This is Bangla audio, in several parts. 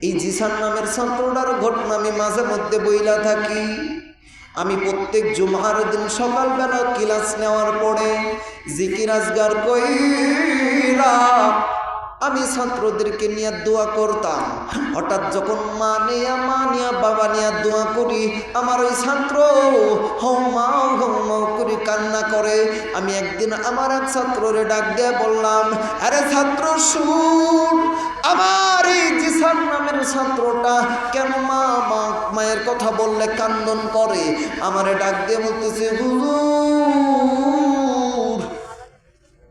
এই জিসান নামের ছাত্রটার ঘটনা আমি মাঝে মধ্যে বইলা থাকি। আমি প্রত্যেক জুমার দিন সকালবেলা ক্লাস নেওয়ার পরে জিকির আজগার কইরা আমি ছাত্রদেরকে নিয়ে দোয়া করতাম। হঠাৎ যখন মা নিয়া মা নিয়া, বাবা নিয়া দোয়া করি, আমার ওই ছাত্র হৌমাও হৌমাও করে কান্না করে। আমি একদিন আমার এক ছাত্ররে ডাক দিয়ে বললাম, আরে ছাত্র, শুন আমার এই জিসান নামের ছাত্রটা কেন মা মা, মায়ের কথা বললে কান্দন করে? আমারে ডাক দিয়ে বলতেছে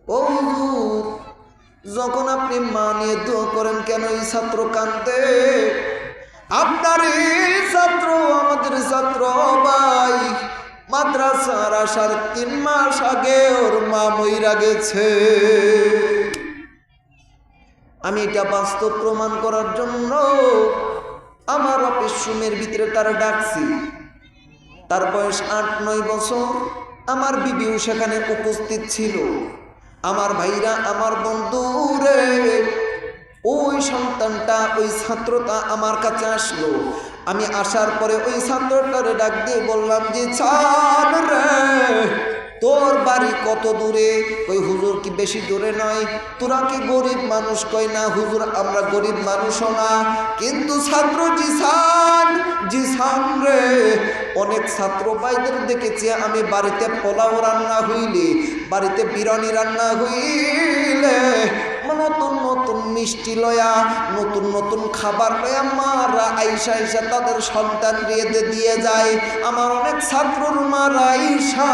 ও যখন আপনি মা নিয়ে দোয়া করেন কেন এই ছাত্র কান্দে আপনার এই ছাত্র আমাদের ছাত্র ভাই। মাদ্রাসার আসার তিন মাস আগে ওর মা মইরা গেছে। আমি এটা বাস্তব প্রমাণ করার জন্য আমার অফিস রুমের ভিতরে তারা ডাকছি। তার বয়স আট, নয় বছর। আমার বিবিও সেখানে উপস্থিত ছিল। আমার ভাইরা, আমার বন্ধুরে ওই সন্তানটা, ওই ছাত্রটা আমার কাছে আসলো। আমি আসার পরে ওই ছাত্রটারে ডাক দিয়ে বললাম যে চাল রে তোর বাড়ি কত দূরে? ওই হুজুর কি বেশি দূরে নয়? তোরা কি গরিব মানুষ কয় না? হুজুর, আমরা গরিব মানুষও না। কিন্তু ছাত্র জিসান জিসান রে, অনেক ছাত্র ভাইদের দেখেছি, আমি বাড়িতে পোলাও রান্না হইলে, বাড়িতে বিরিয়ানি রান্না হইলে মিষ্টি লয়া, নতুন নতুন খাবার লয়া মারা আইসা আইসা তাদের সন্তান রেঁধে দিয়ে যায়। আমার অনেক ছাত্রর মারা আইসা,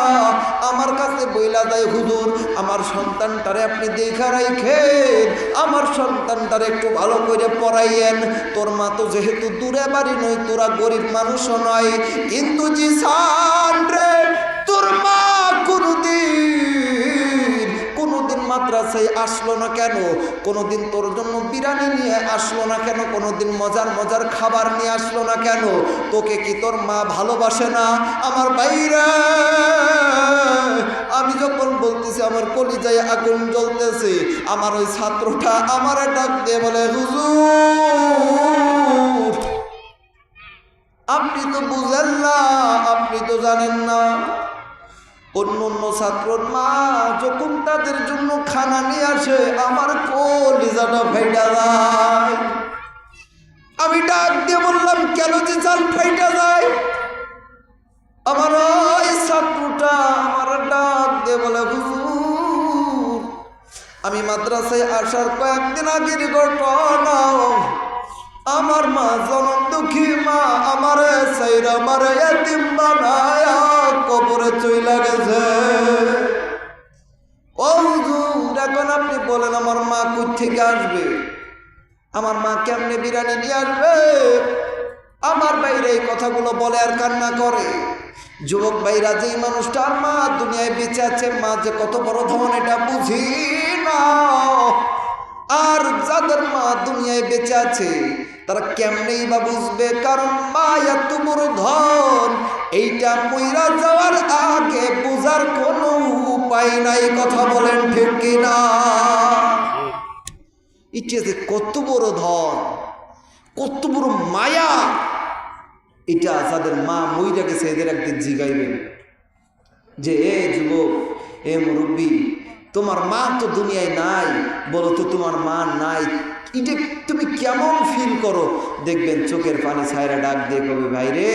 আমার কাছে বইলা দেয়, হুজুর, আমার সন্তানটারে আপনি দেখা রাইখেন, আমার সন্তানটারে একটু ভালো করে পড়াইয়েন। তোর মা তো যেহেতু দূরে বাড়ি নয়, তোরা গরিব মানুষও নয়, কিন্তু জিসান রে, তোর মা মাদ্রাসায় আসলো না কেন? কোনোদিন তোর জন্য বিরিয়ানি নিয়ে আসলো না কেন? কোনোদিন মজার মজার খাবার নিয়ে আসলো না কেন? তোকে কি তোর মা ভালোবাসে না? আমার বাইরে আমি যখন বলতেছি, আমার কলিজায় আগুন জ্বলতেছে, আমার ওই ছাত্রটা আমার ডাক দিয়ে বলে, হুজুর, আপনি তো বুঝেন না, আপনি তো জানেন না। অন্য অন্য ছাত্রর মা যখন তাদের জন্য খানা নিয়ে আসে, আমার কলিজাটা ফাইটা যায়। আমি ডাক দিয়ে বললাম, কেন যে চাল ফাইটা যায়? আমার ওই ছাত্রটা আমার ডাক দিয়ে বলে আমি মাদ্রাসায় আসার কয়েকদিন আগের ঘটনা। আমার মা জনম দুঃখী মা, আমার সাইরা আমার এতিম বানায়। চইলা এখন আপনি বলেন আমার মা থেকে আসবে? আমার মা কেমনে নিয়ে আসবে? আমার বাইরে এই কথাগুলো বলে আর কান্না করে। যুবক ভাইরা মানুষটার মা দুনিয়ায় বেঁচে আছে, মা যে কত বড় ধন, এটা বুঝি না। আর যাদের মা দুনিয়ায় বেঁচে আছে, তারা কেমনেই বা বুঝবে? কারণ মা এত বড় ধন, এইটা মইরা আগে বুঝার কোনো উপায় নাই, কথা বলেন ঠিক কিনা? ইচ্ছে যে কত বড় ধন, কত বড় মায়া। এটা যাদের মা গেছে, এদের একদিন জিগাইবেন যে, এ যুবক, এ মুরব্বী, তোমার মা তো দুনিয়ায় নাই, বলো তো তোমার মা নাই। এটা তুমি কেমন ফিল করো? দেখবেন চোখের পানি ছায়রা ডাক দিয়ে কবে ভাই রে